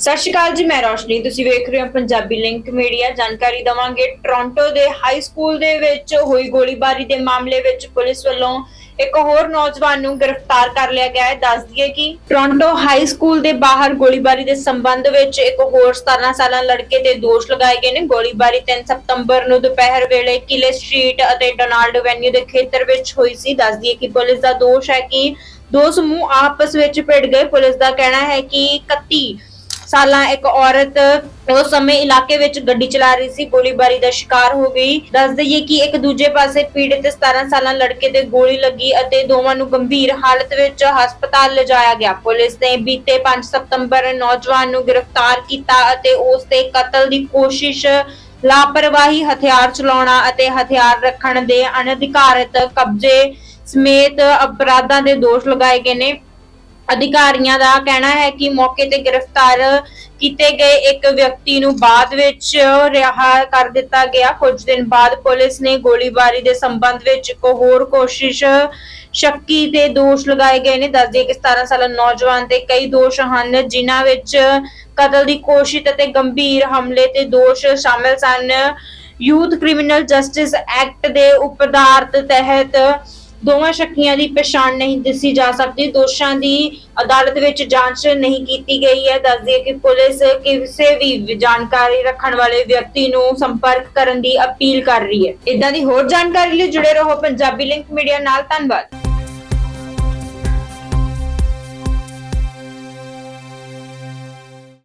ਸਤਿ ਸ਼੍ਰੀ ਅਕਾਲ ਜੀ, ਮੈਂ ਰੋਸ਼ਨੀ। ਤੁਸੀਂ ਵੇਖ ਰਹੇ ਹੋ ਪੰਜਾਬੀ ਲਿੰਕ ਮੀਡੀਆ। ਜਾਣਕਾਰੀ ਦਵਾਂਗੇ, ਟੋਰਾਂਟੋ ਦੇ ਹਾਈ ਸਕੂਲ ਦੇ ਵਿੱਚ ਹੋਈ ਗੋਲੀਬਾਰੀ ਦੇ ਮਾਮਲੇ ਵਿੱਚ ਪੁਲਿਸ ਵੱਲੋਂ ਇੱਕ ਹੋਰ ਨੌਜਵਾਨ ਨੂੰ ਗ੍ਰਿਫਤਾਰ ਕਰ ਲਿਆ ਗਿਆ ਹੈ। ਦੱਸ ਦਈਏ ਕਿ ਟੋਰਾਂਟੋ ਹਾਈ ਸਕੂਲ ਦੇ ਬਾਹਰ ਗੋਲੀਬਾਰੀ ਦੇ ਸੰਬੰਧ ਵਿੱਚ ਇੱਕ ਹੋਰ 17 ਸਾਲਾਂ ਲੜਕੇ ਤੇ ਦੋਸ਼ ਲਗਾਏ ਗਏ ਨੇ। ਗੋਲੀਬਾਰੀ 3 ਸਤੰਬਰ ਨੂੰ ਦੁਪਹਿਰ ਵੇਲੇ ਕਿਲੇ ਸਟਰੀਟ ਅਤੇ ਡੋਨਾਲਡ ਵੈਨਿਊ ਦੇ ਖੇਤਰ ਵਿੱਚ ਹੋਈ ਸੀ। ਦੱਸ ਦਈਏ ਕਿ ਪੁਲਿਸ ਦਾ ਦੋਸ਼ ਹੈ ਕਿ ਦੋ ਸਮੂਹ ਆਪਸ ਵਿੱਚ ਭਿੜ ਗਏ। ਪੁਲਿਸ ਦਾ ਕਹਿਣਾ ਹੈ ਕਿ 31 ਸਾਲਾਂ ਇੱਕ ਔਰਤ ਉਸ ਸਮੇਂ ਇਲਾਕੇ ਵਿੱਚ ਗੱਡੀ ਚਲਾ ਰਹੀ ਸੀ, ਗੋਲੀਬਾਰੀ ਦਾ ਸ਼ਿਕਾਰ ਹੋ ਗਈ। ਦੱਸ ਦਈਏ ਕਿ ਇੱਕ ਦੂਜੇ ਪਾਸੇ ਪੀੜਤ 17 ਸਾਲਾਂ ਲੜਕੇ ਤੇ ਗੋਲੀ ਲੱਗੀ ਅਤੇ ਦੋਵਾਂ ਨੂੰ ਗੰਭੀਰ ਹਾਲਤ ਵਿੱਚ ਹਸਪਤਾਲ ਲਿਜਾਇਆ ਗਿਆ। ਪੁਲਿਸ ਨੇ ਬੀਤੇ 5 ਸਤੰਬਰ ਨੌਜਵਾਨ ਨੂੰ ਗ੍ਰਿਫਤਾਰ ਕੀਤਾ ਅਤੇ ਉਸ ਤੇ ਕਤਲ ਦੀ ਕੋਸ਼ਿਸ਼ ਲਾਪਰਵਾਹੀ ਹਥਿਆਰ ਚਲਾਉਣਾ ਅਤੇ ਹਥਿਆਰ ਰੱਖਣ ਦੇ ਅਨਧਿਕਾਰਤ ਕਬਜ਼ੇ ਸਮੇਤ ਅਪਰਾਧਾਂ ਦੇ ਦੋਸ਼ ਲਗਾਏ ਗਏ ਨੇ। ਅਧਿਕਾਰੀਆਂ ਦਾ ਕਹਿਣਾ ਹੈ ਕਿ ਮੌਕੇ ਤੇ ਗ੍ਰਿਫਤਾਰ ਕੀਤੇ ਗਏ ਇੱਕ ਵਿਅਕਤੀ ਨੂੰ ਬਾਅਦ ਵਿੱਚ ਰਿਹਾ ਕਰ ਦਿੱਤਾ ਗਿਆ। ਕੁਝ ਦਿਨ ਬਾਅਦ ਪੁਲਿਸ ਨੇ ਗੋਲੀਬਾਰੀ ਦੇ ਸੰਬੰਧ ਵਿੱਚ ਇੱਕ ਹੋਰ ਕੋਸ਼ਿਸ਼ ਸ਼ੱਕੀ ਤੇ ਦੋਸ਼ ਲਗਾਏ ਗਏ ਨੇ। ਦੱਸਦੇ ਕਿ 17 ਸਾਲਾ ਨੌਜਵਾਨ ਤੇ ਕਈ ਦੋਸ਼ ਹਨ, ਜਿਨ੍ਹਾਂ ਵਿੱਚ ਕਤਲ ਦੀ ਕੋਸ਼ਿਸ਼ ਅਤੇ ਗੰਭੀਰ ਹਮਲੇ ਤੇ ਦੋਸ਼ ਸ਼ਾਮਿਲ ਸਨ। ਯੂਥ ਕ੍ਰਿਮੀਨਲ ਜਸਟਿਸ ਐਕਟ ਦੇ ਉਪਦਾਰਤ ਤਹਿਤ ਦੋਵਾਂ ਸ਼ੱਕੀਆਂ ਦੀ ਪਛਾਣ ਨਹੀਂ ਦੱਸੀ ਜਾ ਸਕਦੀ। ਦੋਸ਼ਾਂ ਦੀ ਅਦਾਲਤ ਵਿੱਚ ਜਾਂਚ ਨਹੀਂ ਕੀਤੀ ਗਈ ਹੈ। ਦੱਸਦੀ ਹੈ ਕਿ ਪੁਲਿਸ ਕਿਸੇ ਵੀ ਜਾਣਕਾਰੀ ਰੱਖਣ ਵਾਲੇ ਵਿਅਕਤੀ ਨੂੰ ਸੰਪਰਕ ਕਰਨ ਦੀ ਅਪੀਲ ਕਰ ਰਹੀ ਹੈ। ਇਦਾਂ ਦੀ ਹੋਰ ਜਾਣਕਾਰੀ ਲਈ ਜੁੜੇ ਰਹੋ ਪੰਜਾਬੀ ਲਿੰਕ ਮੀਡੀਆ ਨਾਲ। ਧੰਨਵਾਦ।